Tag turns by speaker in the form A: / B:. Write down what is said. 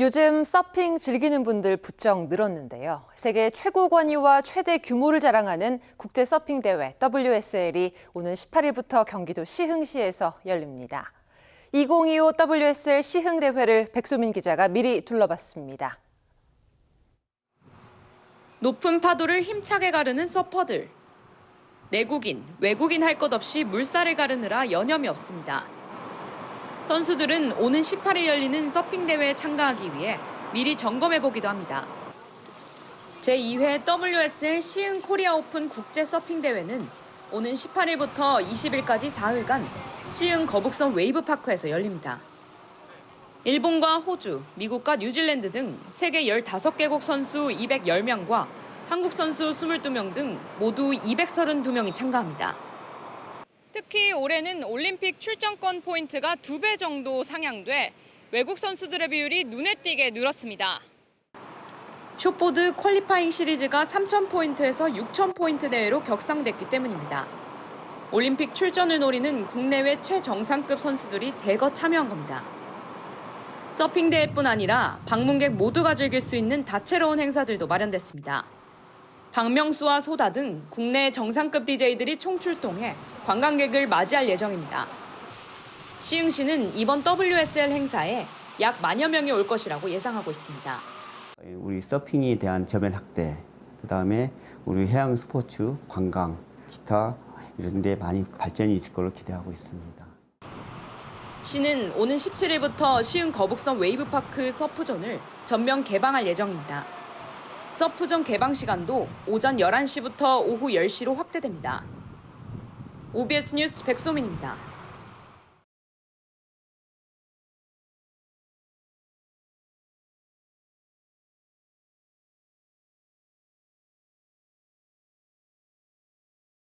A: 요즘 서핑 즐기는 분들 부쩍 늘었는데요. 세계 최고 권위와 최대 규모를 자랑하는 국제 서핑 대회 WSL이 오는 18일부터 경기도 시흥시에서 열립니다. 2025 WSL 시흥 대회를 백소민 기자가 미리 둘러봤습니다.
B: 높은 파도를 힘차게 가르는 서퍼들. 내국인, 외국인 할 것 없이 물살을 가르느라 여념이 없습니다. 선수들은 오는 18일 열리는 서핑 대회에 참가하기 위해 미리 점검해 보기도 합니다. 제2회 WSL 시흥 코리아 오픈 국제 서핑 대회는 오는 18일부터 20일까지 4일간 시흥 거북선 웨이브 파크에서 열립니다. 일본과 호주, 미국과 뉴질랜드 등 세계 15개국 선수 210명과 한국 선수 22명 등 모두 232명이 참가합니다. 특히 올해는 올림픽 출전권 포인트가 두 배 정도 상향돼 외국 선수들의 비율이 눈에 띄게 늘었습니다. 숏보드 퀄리파잉 시리즈가 3,000포인트에서 6,000포인트 대회로 격상됐기 때문입니다. 올림픽 출전을 노리는 국내외 최정상급 선수들이 대거 참여한 겁니다. 서핑 대회뿐 아니라 방문객 모두가 즐길 수 있는 다채로운 행사들도 마련됐습니다. 박명수와 소다 등 국내 정상급 DJ들이 총출동해 관광객을 맞이할 예정입니다. 시흥시는 이번 WSL 행사에 약 만여 명이 올 것이라고 예상하고 있습니다.
C: 우리 서핑에 대한 저변 확대, 그 다음에 우리 해양 스포츠, 관광, 기타 이런 데 많이 발전이 있을 걸로 기대하고 있습니다.
B: 시는 오는 17일부터 시흥 거북선 웨이브파크 서프존을 전면 개방할 예정입니다. 서프존 개방 시간도 오전 11시부터 오후 10시로 확대됩니다. OBS 뉴스 백소민입니다.